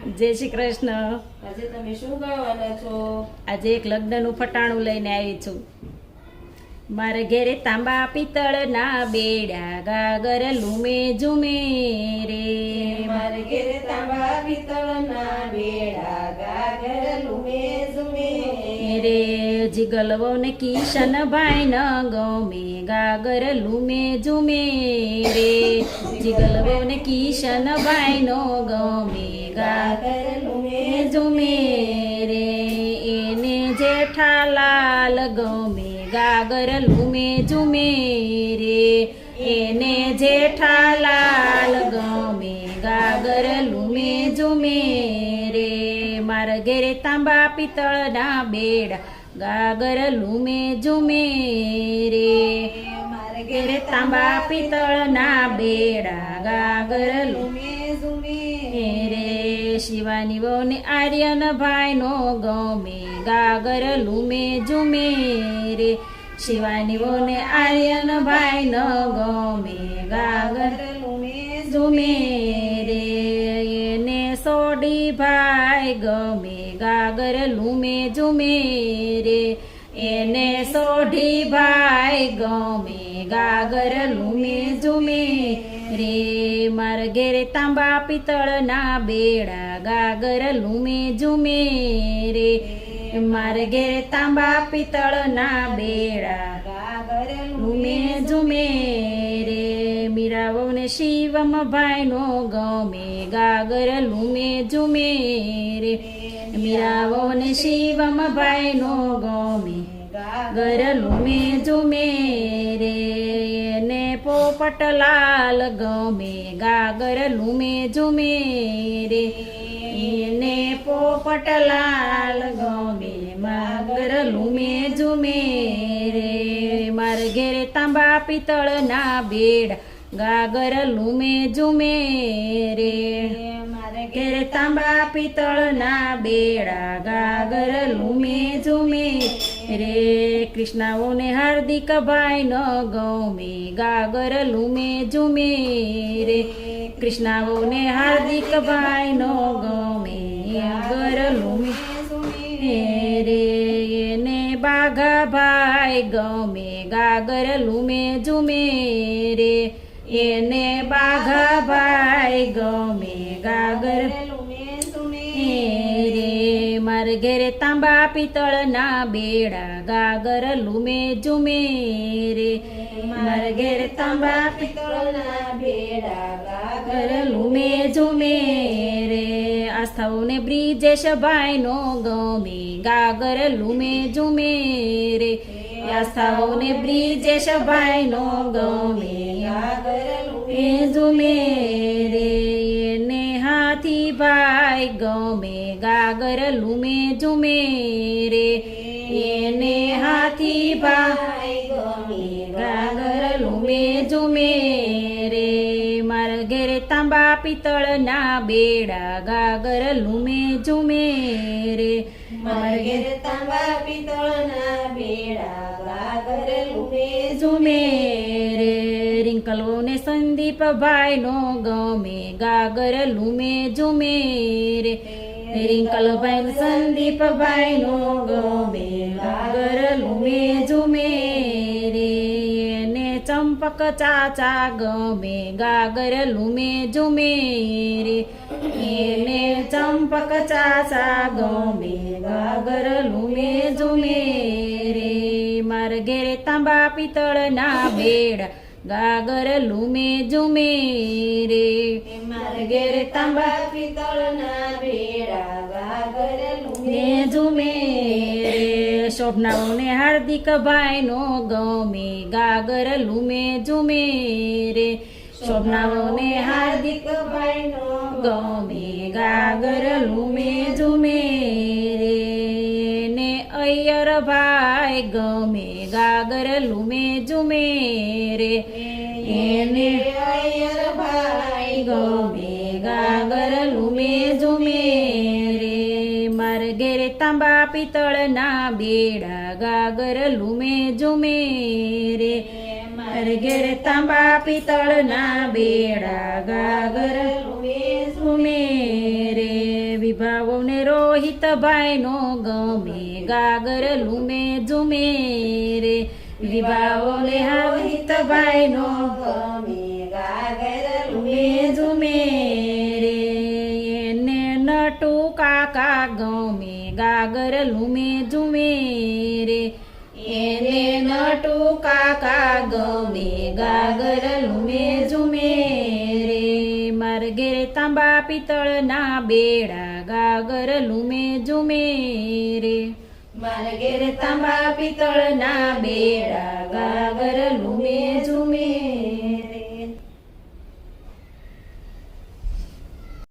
જય શ્રી કૃષ્ણ. આજે તમે શું ગાવાના છો? આજે એક લગ્નનું ફટાણું લઈને આવી છું. મારે ઘેરે તાંબા પિત્તળના બેડા ગાગર લૂમે ઝુમે રે. મારે ઘેરે તાંબા પિત્તળના બેડા ગાગર લુમે ઝુમે રે. જીગલવો ને કિશન ભાઈ ન ગમે ગાગર લૂમે ઝુમે રે. જીગલવો ને કિશન ભાઈ નો ગમે ગાગર ગાગર લુમે ઝુમે રે એને જેઠાલાલ ગમે. ગાગર લુમે ઝુમે રે એને જેઠાલાલ ગમે. ગાગર લૂમે ઝુમે રે મારા ઘેરે તાંબા પિત્તળના બેડા. ગાગર લૂમે ઝુમે રે મારે ઘેરે તાંબા પિત્તળના બેડા. ગાગર લુમે શિવાની વહુ ને આર્યન ભાઈ નો ગમે, ગાગર લૂમે ઝુમે રે. શિવાની વહુ ને આર્યન ભાઈ ન ગમે, ગાગર લુમે ઝુમે રે. એને સોડી ભાઈ ગમે, ગાગર લૂમે ઝુમે રે. એને સોઢી ભાઈ ગમે, ગાગર લૂમે ઝુમે રે. માર ઘેરે તાંબા પિત્તળના બેડા ગાગર લૂમે ઝુમે રે. માર ઘેરે તાંબા પિત્તળના બેડા ગાગર લૂમે ઝુમે રે. મીરાવને શિવમ ભાઈ નો ગમે ગાગર લૂમે ઝુમે રે. મીરાવને શિવમ ભાઈ નો ગમે ગાગર લૂમે ઝુમે રે. ને પોપટલાલ ગમે, ગાગર લૂમે ઝુમે રે. એને પોપટલાલ ગમે, માગર લૂમે ઝુમે રે. માર ઘેરે તાંબા પિત્તળના બેડ, ગાગર લૂમે ઝુમે રે. ઘેરે તાંબા પિત્તળના બેડા, ગાગર લૂમે ઝુમે રે કૃષ્ણાઓને હાર્દિક ભાઈ ન ગમે, ગાગર લૂમે ઝુમે રે. કૃષ્ણાઓને હાર્દિક ભાઈ ન ગમે, ગાગર લૂમે રે. એને બાઘા ભાઈ ગમે, ગાગર લૂમે ઝુમે રે. એને બાઘા ભાઈ ગમે, ગાગર માર ઘેરે તાંબા પિત્તળના બેડા ગાગર લૂમે ઝુમે રે. માર ઘેરે તાંબા પિત્તળના બેડા ગાગર લુમે ઝુમે રે. આસ્થાઓને બ્રિજેશ ભાઈ નો ગમે, ગાગર લુમે ઝુમે રે. આસ્થાઓને બ્રિજેશ ભાઈ નો ગમે, ગાગર લુમે ઝુમે રે. ને હાથી ભાઈ ગમે ગાગર લૂમે ઝુમે રે. એને હાથી ભાઈ ગાગર લૂમે ઝુમે રે. માર ઘેરે તાંબા પિત્તળના બેડા, ગાગર લૂમે ઝુમે રે. માર ઘેરે તાંબા પિત્તળના બેડા, ગાગર ને સંદીપ ભાઈ નો ગમે, ગાગર લૂમે ઝુમે રે. રિંકલ ભાઈ સંદીપ ભાઈ નો ગમે ગાગર લુમે ઝુમે રે ને ચંપક ચાચા ગમે ગાગર લુમે ઝુમે રે એને ચંપક ચાચા ગમે ગાગર લુમે ઝુમે રે માર ઘેરે તાંબા પિત્તળના બેડા ગાગર લૂમે ઝુમે રે. ઘેરે તાંબા પિત્તળના ભેડા ગાગર લુમે ઝુમે રે. શોભનાઓને હાર્દિક ભાઈ નો ગમે. ગાગર લૂમે ઝુમે રે. શોભનાઓને હાર્દિક ભાઈનો ગમે. ગાગર લૂમે ઝુમે રે. ને અય્યર ભાઈ ગમે. ગાગર લૂમે એને અયર ભાઈ ગમે ગાગર લૂમે ઝુમે રે. માર ઘેરે તાંબા પિત્તળના બેડા ગાગર લૂમે ઝુમે રે. માર ઘેરે તાંબા પિત્તળના બેડા ગાગર લુમે ઝુમે રે. વિભાવોને રોહિત ભાઈનો ગમે ગાગર લૂમે ઝુમે રે. વિભાવોને ભાઈ નો ગમે ગાગર લૂમે ઝુમે રે એને નટુ કાકા ગમે ગાગર લુમે ઝુમે રે એને નટુ કાકા ગમે ગાગર લુમે ઝુમે રે માર ઘેરે તાંબા પિત્તળના બેડા ગાગર લૂમે ઝુમે રે મારે ઘેર તાંબા પિત્તળના બેડા ગાગર લુમે ઝૂમે.